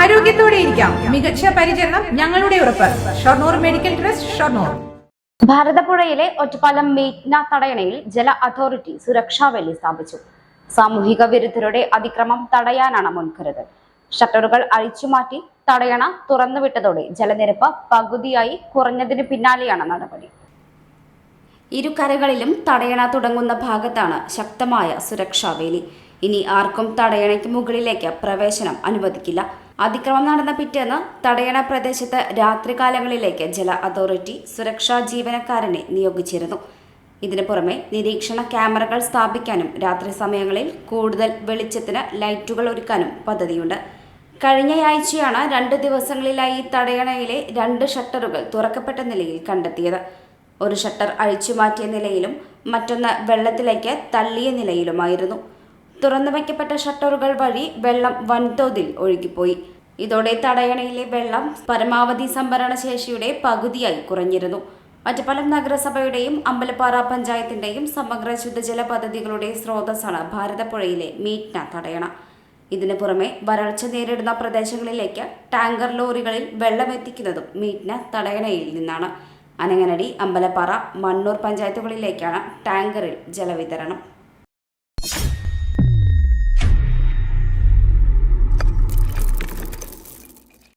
ആരോഗ്യത്തോടെ ഇരിക്കാം. മികച്ച പരിചരണം ഞങ്ങളുടെ ഉറപ്പ്. Shoranur medical trust Shoranur. ഭാരതപ്പുഴയിലെ Ottapalam മേഘ്ന തടയണയിൽ ജല അതോറിറ്റി സുരക്ഷാ വേലി സ്ഥാപിച്ചു. സാമൂഹിക വിരുദ്ധരുടെ അതിക്രമം തടയാനാണ് മുൻകരുതൽ. ഷട്ടറുകൾ അഴിച്ചുമാറ്റി തടയണ തുറന്നുവിട്ടതോടെ ജലനിരപ്പ് പകുതിയായി കുറഞ്ഞതിന് പിന്നാലെയാണ് നടപടി. ഇരുകരകളിലും തടയണ തുടങ്ങുന്ന ഭാഗത്താണ് ശക്തമായ സുരക്ഷാ വേലി. ഇനി ആർക്കും തടയണയ്ക്ക് മുകളിലേക്ക് പ്രവേശനം അനുവദിക്കില്ല. അതിക്രമം നടന്ന പിറ്റേന്ന് തടയണ പ്രദേശത്ത് രാത്രികാലങ്ങളിലേക്ക് ജല അതോറിറ്റി സുരക്ഷാ ജീവനക്കാരനെ നിയോഗിച്ചിരുന്നു. ഇതിനു പുറമെ നിരീക്ഷണ ക്യാമറകൾ സ്ഥാപിക്കാനും രാത്രി സമയങ്ങളിൽ കൂടുതൽ വെളിച്ചത്തിന് ലൈറ്റുകൾ ഒരുക്കാനും പദ്ധതിയുണ്ട്. കഴിഞ്ഞയാഴ്ചയാണ് രണ്ട് ദിവസങ്ങളിലായി തടയണയിലെ രണ്ട് ഷട്ടറുകൾ തുറക്കപ്പെട്ട നിലയിൽ കണ്ടെത്തിയത്. ഒരു ഷട്ടർ അഴിച്ചുമാറ്റിയ നിലയിലും മറ്റൊന്ന് വെള്ളത്തിലേക്ക് തള്ളിയ നിലയിലുമായിരുന്നു. തുറന്നു വയ്ക്കപ്പെട്ട ഷട്ടറുകൾ വഴി വെള്ളം വൻതോതിൽ ഒഴുകിപ്പോയി. ഇതോടെ തടയണയിലെ വെള്ളം പരമാവധി സംഭരണ ശേഷിയുടെ പകുതിയായി കുറഞ്ഞിരുന്നു. ഒറ്റപ്പാലം നഗരസഭയുടെയും അമ്പലപ്പാറ പഞ്ചായത്തിന്റെയും സമഗ്ര ശുദ്ധജല പദ്ധതികളുടെ സ്രോതസ്സാണ് ഭാരതപ്പുഴയിലെ മീറ്റ്ന തടയണ. ഇതിനു പുറമെ വരൾച്ച നേരിടുന്ന പ്രദേശങ്ങളിലേക്ക് ടാങ്കർ ലോറികളിൽ വെള്ളം എത്തിക്കുന്നതും മീറ്റ്ന തടയണയിൽ നിന്നാണ്. അനങ്ങനടി അമ്പലപ്പാറ മണ്ണൂർ പഞ്ചായത്തുകളിലേക്കാണ് ടാങ്കറിൽ ജലവിതരണം.